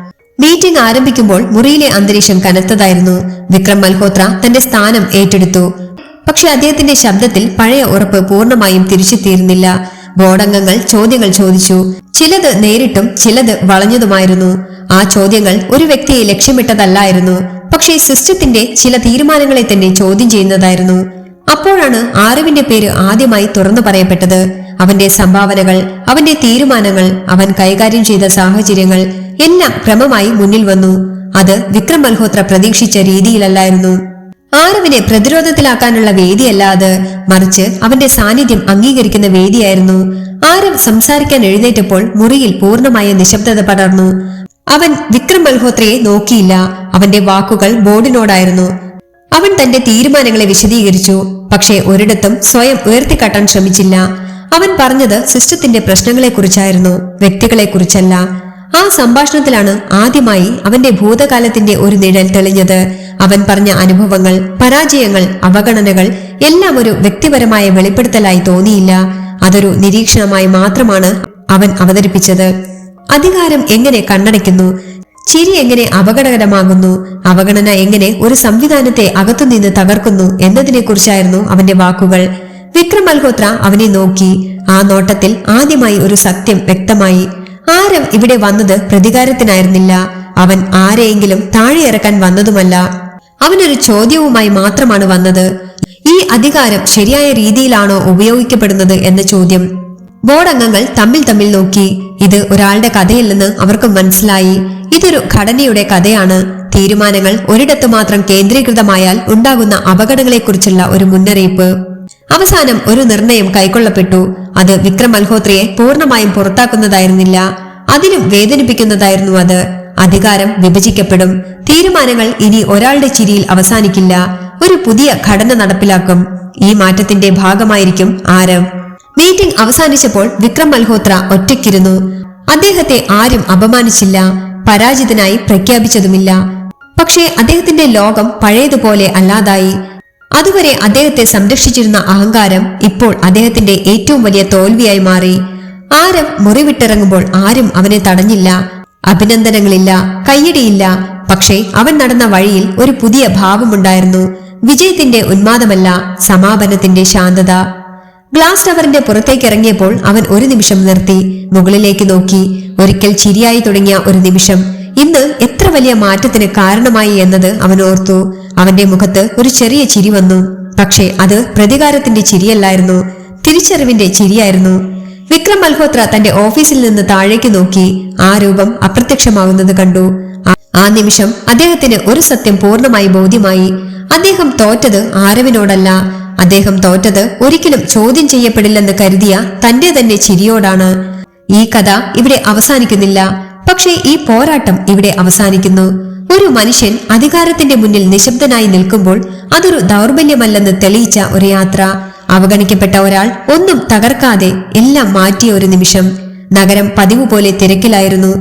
മീറ്റിംഗ് ആരംഭിക്കുമ്പോൾ മുറിയിലെ അന്തരീക്ഷം കനത്തതായിരുന്നു. വിക്രം മൽഹോത്ര തന്റെ സ്ഥാനം ഏറ്റെടുത്തു. പക്ഷെ അദ്ദേഹത്തിന്റെ ശബ്ദത്തിൽ പഴയ ഉറപ്പ് പൂർണമായും തിരിച്ചെത്തിയിരുന്നില്ല. ബോർഡംഗങ്ങൾ ചോദ്യങ്ങൾ ചോദിച്ചു. ചിലത് നേരിട്ടും ചിലത് വളഞ്ഞതുമായിരുന്നു. ആ ചോദ്യങ്ങൾ ഒരു വ്യക്തിയെ ലക്ഷ്യമിട്ടതല്ലായിരുന്നു. പക്ഷേ സിസ്റ്റത്തിന്റെ ചില തീരുമാനങ്ങളെ തന്നെ ചോദ്യം ചെയ്യുന്നതായിരുന്നു. അപ്പോഴാണ് ആറിവിന്റെ പേര് ആദ്യമായി തുറന്നു പറയപ്പെട്ടത്. അവന്റെ സംഭാവനകൾ അവന്റെ തീരുമാനങ്ങൾ അവൻ കൈകാര്യം ചെയ്ത സാഹചര്യങ്ങൾ എല്ലാം ക്രമമായി മുന്നിൽ വന്നു. അത് വിക്രം മൽഹോത്ര പ്രതീക്ഷിച്ച രീതിയിലല്ലായിരുന്നു. ആരവിനെ പ്രതിരോധത്തിലാക്കാനുള്ള വേദിയല്ല അത് മറിച്ച് അവന്റെ സാന്നിധ്യം അംഗീകരിക്കുന്ന വേദിയായിരുന്നു. ആരവ് സംസാരിക്കാൻ എഴുന്നേറ്റപ്പോൾ മുറിയിൽ പൂർണമായ നിശബ്ദത പടർന്നു. അവൻ വിക്രം മൽഹോത്രയെ നോക്കിയില്ല. അവന്റെ വാക്കുകൾ ബോർഡിനോടായിരുന്നു അവൻ തന്റെ തീരുമാനങ്ങളെ വിശദീകരിച്ചു. പക്ഷേ ഒരിടത്തും സ്വയം ഉയർത്തിക്കാട്ടാൻ ശ്രമിച്ചില്ല. അവൻ പറഞ്ഞത് സിസ്റ്റത്തിന്റെ പ്രശ്നങ്ങളെക്കുറിച്ചായിരുന്നു വ്യക്തികളെക്കുറിച്ചല്ല. ആ സംഭാഷണത്തിലാണ് ആദ്യമായി അവന്റെ ഭൂതകാലത്തിന്റെ ഒരു നിഴൽ തെളിഞ്ഞത്. അവൻ പറഞ്ഞ അനുഭവങ്ങൾ പരാജയങ്ങൾ അവഗണനകൾ എല്ലാം ഒരു വ്യക്തിപരമായ വെളിപ്പെടുത്തലായി തോന്നിയില്ല. അതൊരു നിരീക്ഷണമായി മാത്രമാണ് അവൻ അവതരിപ്പിച്ചത്. അധികാരം എങ്ങനെ കണ്ണടയ്ക്കുന്നു? ചിരി എങ്ങനെ അപകടകരമാകുന്നു? അവഗണന എങ്ങനെ ഒരു സംവിധാനത്തെ അകത്തുനിന്ന് തകർക്കുന്നു എന്നതിനെക്കുറിച്ചായിരുന്നു അവന്റെ വാക്കുകൾ. വിക്രം മൽഹോത്ര അവനെ നോക്കി. ആ നോട്ടത്തിൽ ആദ്യമായി ഒരു സത്യം വ്യക്തമായി. ആരം ഇവിടെ വന്നത് പ്രതികാരത്തിനായിരുന്നില്ല. അവൻ ആരെയെങ്കിലും താഴെ ഇറക്കാൻ വന്നതുമല്ല. അവനൊരു ചോദ്യവുമായി മാത്രമാണ് വന്നത്. ഈ അധികാരം ശരിയായ രീതിയിലാണോ ഉപയോഗിക്കപ്പെടുന്നത് എന്ന ചോദ്യം. ബോർഡ് അംഗങ്ങൾ തമ്മിൽ തമ്മിൽ നോക്കി. ഇത് ഒരാളുടെ കഥയല്ലെന്ന് അവർക്ക് മനസ്സിലായി. ഇതൊരു ഘടനയുടെ കഥയാണ്. തീരുമാനങ്ങൾ ഒരിടത്തു മാത്രം കേന്ദ്രീകൃതമായാൽ ഉണ്ടാകുന്ന അപകടങ്ങളെക്കുറിച്ചുള്ള ഒരു മുന്നറിയിപ്പ്. അവസാനം ഒരു നിർണയം കൈക്കൊള്ളപ്പെട്ടു. അത് വിക്രം മൽഹോത്രയെ പൂർണമായും പുറത്താക്കുന്നതായിരുന്നില്ല. അതിലും വേദനിപ്പിക്കുന്നതായിരുന്നു അത്. അധികാരം വിഭജിക്കപ്പെടും. തീരുമാനങ്ങൾ ഇനി ഒരാളുടെ ചിരിയിൽ അവസാനിക്കില്ല. ഒരു പുതിയ ഘടന നടപ്പിലാക്കും. ഈ മാറ്റത്തിന്റെ ഭാഗമായിരിക്കും ആരവ് മീറ്റിംഗ് അവസാനിച്ചപ്പോൾ വിക്രം മൽഹോത്ര ഒറ്റയ്ക്കിരുന്നു. അദ്ദേഹത്തെ ആരും അപമാനിച്ചില്ല. പരാജിതനായി പ്രഖ്യാപിച്ചതുമില്ല. പക്ഷേ അദ്ദേഹത്തിന്റെ ലോകം പഴയതുപോലെ അല്ലാതായി. അതുവരെ അദ്ദേഹത്തെ സംരക്ഷിച്ചിരുന്ന അഹങ്കാരം ഇപ്പോൾ അദ്ദേഹത്തിന്റെ ഏറ്റവും വലിയ തോൽവിയായി മാറി. ആരം മുറിവിട്ടിറങ്ങുമ്പോൾ ആരും അവനെ തടഞ്ഞില്ല അഭിനന്ദനങ്ങളില്ല കയ്യടിയില്ല. പക്ഷേ അവൻ നടന്ന വഴിയിൽ ഒരു പുതിയ ഭാവമുണ്ടായിരുന്നു. വിജയത്തിന്റെ ഉന്മാദമല്ല സമാപനത്തിന്റെ ശാന്തത. ഗ്ലാസ് ടവറിന്റെ പുറത്തേക്ക് ഇറങ്ങിയപ്പോൾ അവൻ ഒരു നിമിഷം നിർത്തി മുകളിലേക്ക് നോക്കി. ഒരിക്കൽ ചിരിയായി തുടങ്ങിയ ഒരു നിമിഷം. ഇന്ന് എത്ര വലിയ മാറ്റത്തിന് കാരണമായി എന്നത് അവൻ ഓർത്തു. അവന്റെ മുഖത്ത് ഒരു ചെറിയ ചിരി വന്നു. പക്ഷേ അത് പ്രതികാരത്തിന്റെ ചിരിയല്ലായിരുന്നു. തിരിച്ചറിവിന്റെ ചിരിയായിരുന്നു. വിക്രം മൽഹോത്ര തന്റെ ഓഫീസിൽ നിന്ന് താഴേക്ക് നോക്കി ആ രൂപം അപ്രത്യക്ഷമാകുന്നത് കണ്ടു. ആ- നിമിഷം അദ്ദേഹത്തിന് ഒരു സത്യം പൂർണമായി ബോധ്യമായി. അദ്ദേഹം തോറ്റത് ആരവിനോടല്ല. അദ്ദേഹം തോറ്റത് ഒരിക്കലും ചോദ്യം ചെയ്യപ്പെടില്ലെന്ന് കരുതിയ തന്റെ തന്നെ ചിരിയോടാണ്. ഈ കഥ ഇവിടെ അവസാനിക്കുന്നില്ല. പക്ഷേ ഈ പോരാട്ടം ഇവിടെ അവസാനിക്കുന്നു. ഒരു മനുഷ്യൻ അധികാരത്തിന്റെ മുന്നിൽ നിശബ്ദനായി നിൽക്കുമ്പോൾ അതൊരു ദൗർബല്യമല്ലെന്ന് തെളിയിച്ച ഒരു യാത്ര. അവഗണിക്കപ്പെട്ട ഒരാൾ ഒന്നും തകർക്കാതെ എല്ലാം മാറ്റിയ ഒരു നിമിഷം. നഗരം പതിവ് പോലെ തിരക്കിലായിരുന്നു.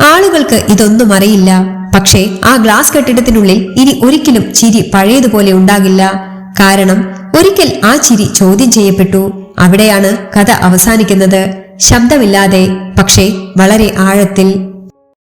ആളുകൾക്ക് ഇതൊന്നും അറിയില്ല. പക്ഷേ ആ ഗ്ലാസ് കെട്ടിടത്തിനുള്ളിൽ ഇനി ഒരിക്കലും ചിരി പഴയതുപോലെ ഉണ്ടാകില്ല. കാരണം ഒരിക്കൽ ആ ചിരി ചോദ്യം ചെയ്യപ്പെട്ടു. അവിടെയാണ് കഥ അവസാനിക്കുന്നത്. ശബ്ദമില്ലാതെ പക്ഷേ വളരെ ആഴത്തിൽ